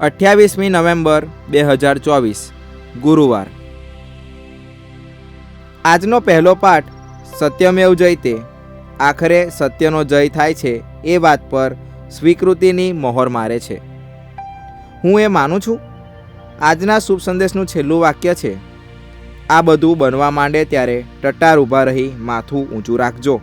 અઠ્યાવીસમી November બે હજાર ચોવીસ, ગુરુવાર. આજનો પહેલો પાઠ સત્યમેવ જયતે. આખરે સત્યનો જય થાય છે એ વાત પર સ્વીકૃતિની મહોર મારે છે. હું એ માનું છું. આજના શુભ સંદેશનું છેલ્લું વાક્ય છે. આ બધું બનવા માંડે ત્યારે ટટ્ટાર ઊભા રહી માથું ઊંચું રાખજો.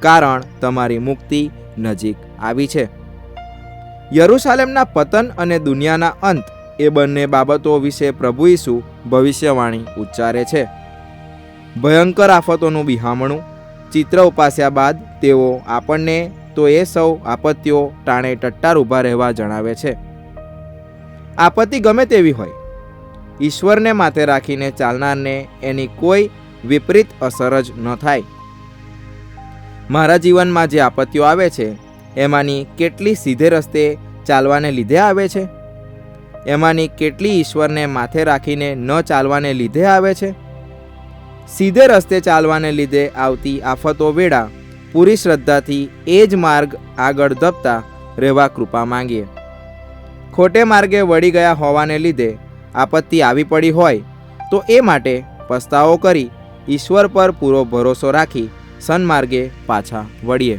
કારણ તમારી મુક્તિ નજીક આવી છે. યરુશાલેમના પતન અને દુનિયાના અંત, એ બંને બાબતો વિશે પ્રભુ ઈસુ ભવિષ્યવાણી ઉચ્ચારે છે. ભયંકર આફતોનું બિહામણું, ચિત્ર ઉપાસ્યા બાદ તેઓ આપણને, તો એ સૌ આપત્તિઓ ટાણે ટટ્ટાર ઊભા રહેવા જણાવે છે. આપત્તિ ગમે તેવી હોય, ઈશ્વરને માથે રાખીને ચાલનારને એની કોઈ વિપરીત અસર જ ન થાય. મારા જીવનમાં જે આપત્તિઓ આવે છે એમાંની કેટલી સીધે રસ્તે ચાલવાને લીધે આવે છે? એમાંની કેટલી ઈશ્વરને માથે રાખીને ન ચાલવાને લીધે આવે છે? સીધે રસ્તે ચાલવાને લીધે આવતી આફતો વેળા પૂરી શ્રદ્ધાથી એ જ માર્ગ આગળ ધપતા રહેવા કૃપા માંગીએ. ખોટે માર્ગે વળી ગયા હોવાને લીધે આપત્તિ આવી પડી હોય તો એ માટે પસ્તાવો કરી ઈશ્વર પર પૂરો ભરોસો રાખી સન્માર્ગે પાછા વળીએ.